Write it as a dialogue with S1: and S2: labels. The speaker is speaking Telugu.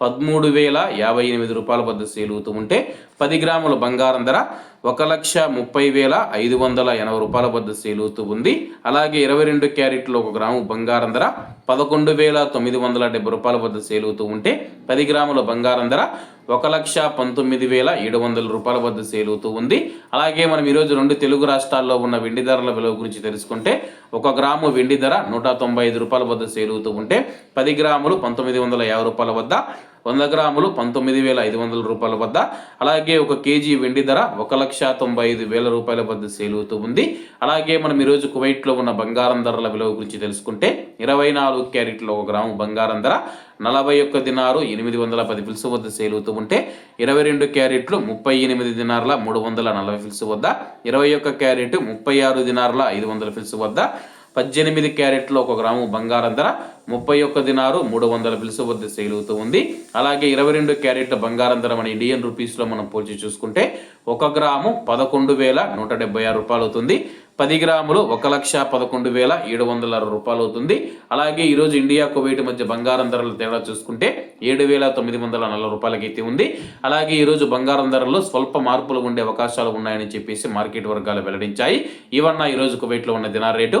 S1: పదమూడు వేల యాభై ఎనిమిది రూపాయల వద్ద సేలుతూ ఉంటే పది గ్రాముల బంగారం ధర ఒక లక్ష ముప్పై వేల ఐదు వందల ఎనభై రూపాయల వద్ద సేలుతూ ఉంది. అలాగే ఇరవై రెండు క్యారెట్లు ఒక గ్రాము బంగారం ధర పదకొండు వేల తొమ్మిది వందల డెబ్బై రూపాయల వద్ద సేలుతూ ఉంటే పది గ్రాముల బంగారం ధర ఒక లక్ష పంతొమ్మిది వేల ఏడు వందల రూపాయల వద్ద సేలుతూ ఉంది. అలాగే మనం ఈరోజు రెండు తెలుగు రాష్ట్రాల్లో ఉన్న వెండి ధరల విలువ గురించి తెలుసుకుంటే ఒక గ్రాము వెండి ధర నూట తొంభై ఐదు రూపాయల వద్ద సేలుతూ ఉంటే పది గ్రాములు పంతొమ్మిది వందల యాభై రూపాయల వద్ద వంద గ్రాములు పంతొమ్మిది వేల ఐదు వందల రూపాయల వద్ద. అలాగే ఒక కేజీ వెండి ధర ఒక లక్ష తొంభై ఐదు వేల రూపాయల వద్ద సేలుతూ ఉంది. అలాగే మనం ఈరోజు కువైట్లో ఉన్న బంగారం ధరల విలువ గురించి తెలుసుకుంటే ఇరవై నాలుగు క్యారెట్లో ఒక గ్రాము బంగారం ధర నలభై ఒక్క దినారు ఎనిమిది వందల పది ఫిల్స్ వద్ద సేలుతూ ఉంటే ఇరవై రెండు క్యారెట్లు ముప్పై ఎనిమిది దినార్ల మూడు వందల నలభై ఫిల్స్ వద్ద ఇరవై ఒక్క క్యారెట్ ముప్పై ఆరు దినార్ల ఐదు వందల ఫిల్స్ వద్ద పద్దెనిమిది క్యారెట్లో ఒక గ్రాము బంగారం ధర ముప్పై ఒక్క దినారు మూడు వందల పిలుసు వద్ద సేల్ అవుతూ ఉంది. అలాగే ఇరవై రెండు క్యారెట్ల బంగారం ధర మన ఇండియన్ రూపీస్లో మనం పోల్చి చూసుకుంటే ఒక గ్రాము పదకొండు వేల నూట డెబ్బై ఆరు రూపాయలు అవుతుంది పది గ్రాములు ఒక లక్ష పదకొండు వేల ఏడు వందల అరవై రూపాయలు అవుతుంది అలాగే ఈరోజు ఇండియా కువైట్ మధ్య బంగారం ధరల తేడా చూసుకుంటే ఏడు వేల తొమ్మిది వందల నలభై రూపాయలకి ఉంది. అలాగే ఈరోజు బంగారం ధరల్లో స్వల్ప మార్పులు ఉండే అవకాశాలు ఉన్నాయని చెప్పేసి మార్కెట్ వర్గాలు వెల్లడించాయి. ఇవన్న ఈరోజు కువైట్లో ఉన్న దినార్ రేటు.